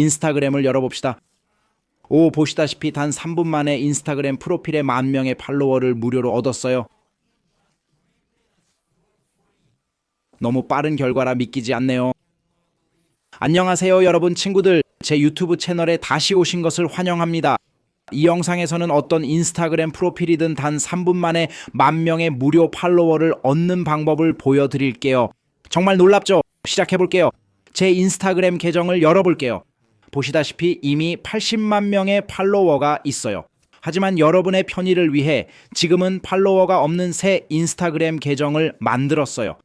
인스타그램을 열어봅시다. 오, 보시다시피 단 3분 만에 인스타그램 프로필에 만 명의 팔로워를 무료로 얻었어요. 너무 빠른 결과라 믿기지 않네요. 안녕하세요, 여러분 친구들. 제 유튜브 채널에 다시 오신 것을 환영합니다. 이 영상에서는 어떤 인스타그램 프로필이든 단 3분 만에 만 명의 무료 팔로워를 얻는 방법을 보여드릴게요. 정말 놀랍죠? 시작해볼게요. 제 인스타그램 계정을 열어볼게요. 보시다시피 이미 80만 명의 팔로워가 있어요. 하지만 여러분의 편의를 위해 지금은 팔로워가 없는 새 인스타그램 계정을 만들었어요.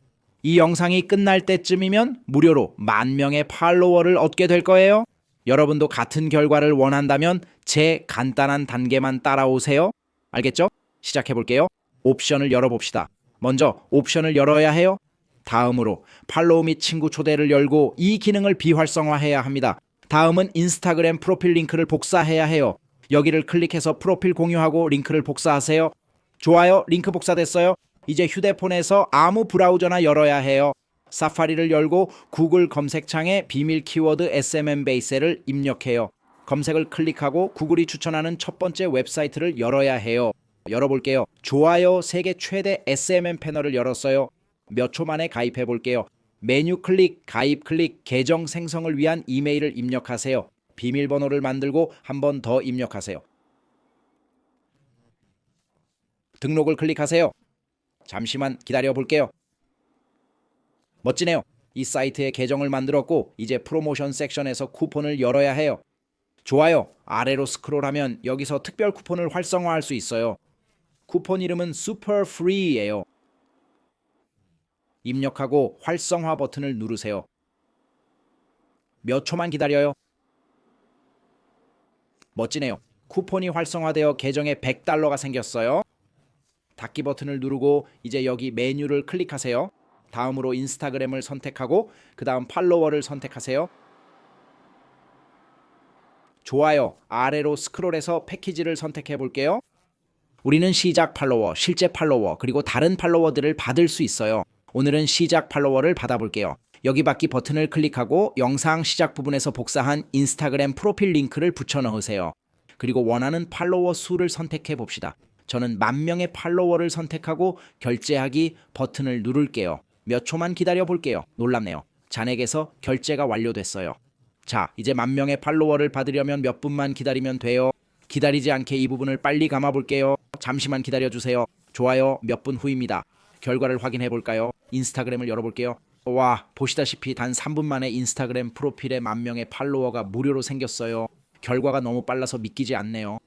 이 영상이 끝날 때쯤이면 무료로 만 명의 팔로워를 얻게 될 거예요. 여러분도 같은 결과를 원한다면 제 간단한 단계만 따라오세요. 알겠죠? 시작해 볼게요. 옵션을 열어봅시다. 먼저 옵션을 열어야 해요. 다음으로 팔로우 및 친구 초대를 열고 이 기능을 비활성화해야 합니다. 다음은 인스타그램 프로필 링크를 복사해야 해요. 여기를 클릭해서 프로필 공유하고 링크를 복사하세요. 좋아요. 링크 복사됐어요. 이제 휴대폰에서 아무 브라우저나 열어야 해요. 사파리를 열고 구글 검색창에 비밀 키워드 SMM 베이스를 입력해요. 검색을 클릭하고 구글이 추천하는 첫 번째 웹사이트를 열어야 해요. 열어볼게요. 좋아요 세계 최대 SMM 패널을 열었어요. 몇 초 만에 가입해 볼게요. 메뉴 클릭, 가입 클릭, 계정 생성을 위한 이메일을 입력하세요. 비밀번호를 만들고 한 번 더 입력하세요. 등록을 클릭하세요. 잠시만 기다려 볼게요. 멋지네요. 이 사이트에 계정을 만들었고 이제 프로모션 섹션에서 쿠폰을 열어야 해요. 좋아요. 아래로 스크롤하면 여기서 특별 쿠폰을 활성화할 수 있어요. 쿠폰 이름은 슈퍼 프리예요. 입력하고 활성화 버튼을 누르세요. 몇 초만 기다려요. 멋지네요. 쿠폰이 활성화되어 계정에 100달러가 생겼어요. 닫기 버튼을 누르고 이제 여기 메뉴를 클릭하세요. 다음으로 인스타그램을 선택하고 그 다음 팔로워를 선택하세요. 좋아요. 아래로 스크롤해서 패키지를 선택해 볼게요. 우리는 시작 팔로워, 실제 팔로워, 그리고 다른 팔로워들을 받을 수 있어요. 오늘은 시작 팔로워를 받아볼게요. 여기 받기 버튼을 클릭하고 영상 시작 부분에서 복사한 인스타그램 프로필 링크를 붙여 넣으세요. 그리고 원하는 팔로워 수를 선택해 봅시다. 저는 만 명의 팔로워를 선택하고 결제하기 버튼을 누를게요. 몇 초만 기다려 볼게요. 놀랍네요. 잔액에서 결제가 완료됐어요. 자, 이제 만 명의 팔로워를 받으려면 몇 분만 기다리면 돼요. 기다리지 않게 이 부분을 빨리 감아 볼게요. 잠시만 기다려 주세요. 좋아요. 몇 분 후입니다. 결과를 확인해 볼까요? 인스타그램을 열어 볼게요. 와, 보시다시피 단 3분 만에 인스타그램 프로필에 만 명의 팔로워가 무료로 생겼어요. 결과가 너무 빨라서 믿기지 않네요.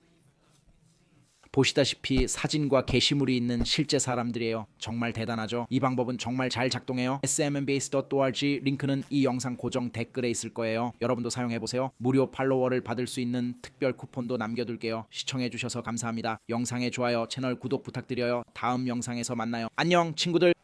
보시다시피 사진과 게시물이 있는 실제 사람들이에요. 정말 대단하죠? 이 방법은 정말 잘 작동해요. smbase.org 링크는 이 영상 고정 댓글에 있을 거예요. 여러분도 사용해 보세요. 무료 팔로워를 받을 수 있는 특별 쿠폰도 남겨둘게요. 시청해 주셔서 감사합니다. 영상에 좋아요, 채널 구독 부탁드려요. 다음 영상에서 만나요. 안녕 친구들.